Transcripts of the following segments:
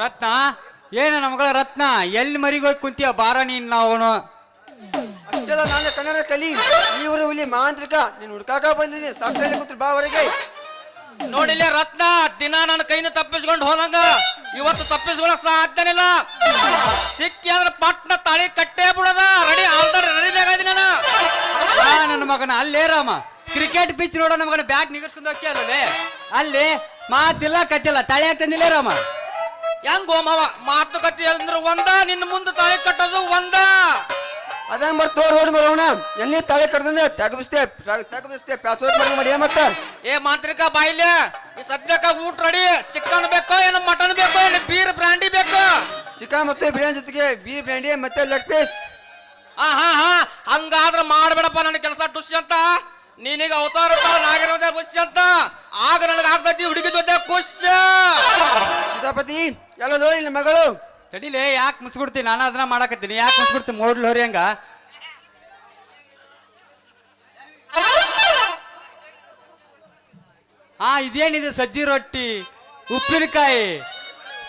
ರತ್ನ? ಏನ ನಮಗಳ ರತ್ನ? ಎಲ್ಲಿ ಮರಿಗೋಗಿ ಕುಂತೀಯ? ಬಾರ ನೀನ್ ನಾವು ಅಷ್ಟೆಲ್ಲ ನಾನು ಕನ್ನಡ ಕಲಿ. ಇವರು ಇಲ್ಲಿ ಮಾಂತ್ರಿಕ. ನೀನು ಹುಡ್ಕಾಕ ಬಂದಿದ್ದೀನಿ. ಸಾಕ್ಷಿ ಕೂತ್ರು ಬಾ ಹೊರಗೆ ನೋಡಿಲ್ಲ ರತ್ನ? ದಿನ ನನ್ನ ಕೈಯಿಂದ ತಪ್ಪಿಸ್ಕೊಂಡು ಹೋದಂಗ. ಇವತ್ತು ತಪ್ಪಿಸ್ಕೊಳಕ್ ಸಾಧ್ಯನಿಲ್ಲ. ಸಿಕ್ಕಿ ಅಂದ್ರೆ ಪಟ್ನ ತಾಳಿ ಕಟ್ಟೇ ಬಿಡದ. ರೆಡಿ ಆಲ್ರೆಡಿ ರೆಡಿ ಆಗದಿ ನಾನು. ಆ ನನ್ನ ಮಗನ ಅಲ್ಲೇ ರಾಮ. ಕ್ರಿಕೆಟ್ ಪಿಚ್ ನೋಡೋ ನಮಗನ ಬ್ಯಾಟ್ ನಿಗರ್ಸ್ಕೊಂಡು ಹೋಗ್ತೀಯ ಅಲ್ಲೇ ಅಲ್ಲಿ ಮಾತಿಲ್ಲ ಕತ್ತಿಲ್ಲ. ತಳಿ ಹಾಕ್ತಂದಿಲ್ಲೇ ರಾಮ. ಹೆಂಗೋ ಮಾವ ಮಾತುಕತೆ ಅಂದ್ರೆ ಒಂದ ನಿನ್ನ ಮುಂದೆ ತಾಳಿ ಕಟ್ಟೋದು ಒಂದ. ಅದಂಗ್ ಬರ್ತ ತೋರ್ ಬರೋಣ ಎಲ್ಲಿ ತಾಯಿ ಕಡ್ದಂದ್ರೆ ತೆಗಬಿಸ್ತೆ ತೆಗಬಿಸ್ತೆ ಪ್ಯಾಚೋರ್ ಮಾಡಿ ಮಾಡಿ ಮತ್ತ ಏ ಮಾಂತ್ರಿಕ ಬಾಯಿಲೆ ಈ ಸದ್ಯಕ್ಕ ಊಟ ರೆಡಿ. ಚಿಕನ್ ಬೇಕೋ ಏನು ಮಟನ್ ಬೇಕೋ ಏನು ಬೀರ್ ಬ್ರಾಂಡಿ ಬೇಕೋ? ಚಿಕನ್ ಮತ್ತು ಬಿರಿಯಾನಿ ಜೊತೆಗೆ ಬೀರ್ ಬ್ರ್ಯಾಂಡಿ ಮತ್ತೆ ಲೆಗ್ ಪೀಸ್. ಹಾ ಹಾ ಹಾ ಹಂಗಾದ್ರೆ ಮಾಡ್ಬೇಡಪ್ಪ ನನ್ನ ಕೆಲಸ ಟುಷ್ ಅಂತ. ನೀನೀಗ ಅವತಾರ ನಾಗಿರೋದೇ ಖುಷಿ ಅಂತ. ಆಗ ನನಗೆ ಆಗ್ತೈತಿ ಹುಡುಗಿ ಜೊತೆ ಖುಷ್ ಸೀತಾಪತಿ ಎಲ್ಲದೋ ಇಲ್ಲಿ ಮಗಳು. ತಡಿಲೇ, ಯಾಕೆ ಮುಸ್ಬಿಡ್ತೀನಿ ನಾನು ಅದನ್ನ ಮಾಡಕತ್ತೀನಿ. ಯಾಕೆ ಮುಸ್ಬಿಡ್ತೀನಿ ಮೋಡ್ಲು ಹೊರಿ ಹಂಗ. ಹಾ, ಇದೇನಿದೆ ಸಜ್ಜಿ ರೊಟ್ಟಿ? ಉಪ್ಪಿನಕಾಯಿ?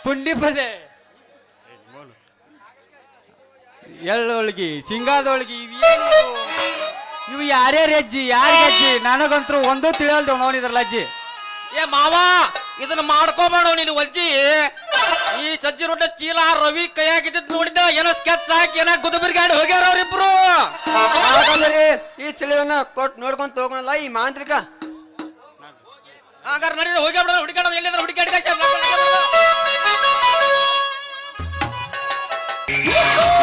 ಪುಂಡಿ ಪದೆ ಎಳ್ಳೊಳ್ಗಿ ಶೇಂಗಾದೊಳ್ಗಿ ಇವು ಯಾರ್ಯಾರ ಅಜ್ಜಿ ಯಾರಿಗೆ ಅಜ್ಜಿ ನನಗಂತೂ ಒಂದೂ ತಿಳಿಯಲ್ದು ನೋಡಿದ್ರಲ್ಲ ಅಜ್ಜಿ. ಏ ಮಾವ ಇದನ್ನ ಮಾಡ್ಕೋಬೇಡ ನೀನು ಒಜ್ಜಿ ಈ ಸಜ್ಜಿ ರೊಟ್ಟೆ ಚೀಲ ರವಿ ಕೈಯಾಗಿದ್ದು ನೋಡಿದ ಏನೋ ಸ್ಕೆಚ್ ಹಾಕಿ ಏನೋ ಗುದಬಿರ್ಗಾಡಿ ಹೋಗ್ಯಾರ ಅವ್ರಿಬ್ರು. ಈ ಚಳಿಯನ್ನ ಕೊಟ್ಟು ನೋಡ್ಕೊಂಡು ತಗೊಂಡಲ್ಲ ಈ ಮಾಂತ್ರಿಕ? ಹಾಗಾದ್ರೆ ನಡೀರಿ ಹೋಗ್ಯಾಬಿಡ ಹುಡುಕಾಡ ಎಲ್ಲಿದ್ರೆ ಹುಡುಕಾಡಿದ ಸರ್